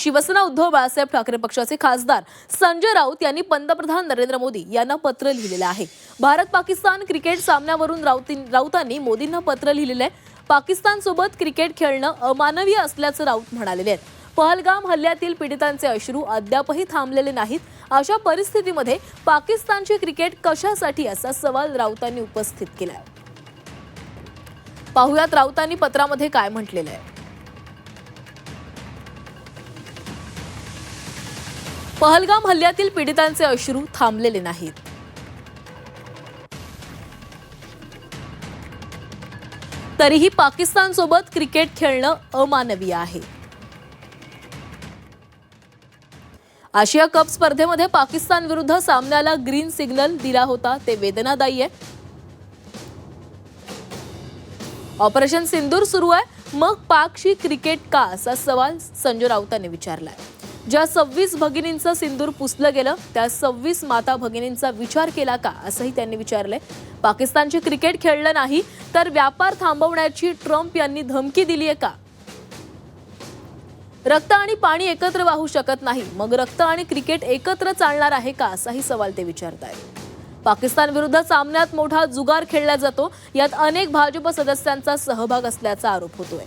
शिवसेना उद्धव बाळासाहेब ठाकरे पक्षाचे खासदार संजय राऊत यांनी पंतप्रधान नरेंद्र मोदी यांना पत्र लिहिलेलं आहे. भारत पाकिस्तान क्रिकेट सामन्यावरून राऊतांनी मोदींना पत्र लिहिलेलं आहे. पाकिस्तान सोबत क्रिकेट खेळणं अमानवीय असल्याचं राऊत म्हणालेले आहेत. पहलगाम हल्ल्यातील पीडितांचे अश्रू अद्यापही थांबलेले नाहीत. अशा परिस्थितीमध्ये पाकिस्तानची क्रिकेट कशासाठी असा सवाल राऊतांनी उपस्थित केला पाहुयात राऊतांनी पत्रामध्ये काय म्हटलेलं आहे. पहलगाम हल्ल्यातील पीडितांचे अश्रू थांबलेले नाहीत. तरीही पाकिस्तान सोबत क्रिकेट खेळणं अमानवीय आहे. आशिया कप स्पर्धेमध्ये पाकिस्तान विरुद्ध सामन्याला ग्रीन सिग्नल दिला होता ते वेदनादायी आहे. ऑपरेशन सिंदूर सुरू आहे. मग पाकशी क्रिकेट का? असा सवाल संजय राऊतांनी विचारलाय. ज्या सव्वीस भगिनींचं सिंदूर पुसलं गेलं त्या सव्वीस माता भगिनींचा विचार केला का? असंही त्यांनी विचारलंय. पाकिस्तानचे क्रिकेट खेळलं नाही तर व्यापार थांबवण्याची ट्रम्प यांनी धमकी दिली आहे का? रक्त आणि पाणी एकत्र वाहू शकत नाही मग रक्त आणि क्रिकेट एकत्र चालणार आहे का? असाही सवाल ते विचारत आहेत पाकिस्तान विरुद्ध सामन्यात मोठा जुगार खेळला जातो यात अनेक भाजप सदस्यांचा सहभाग असल्याचा आरोप होतोय.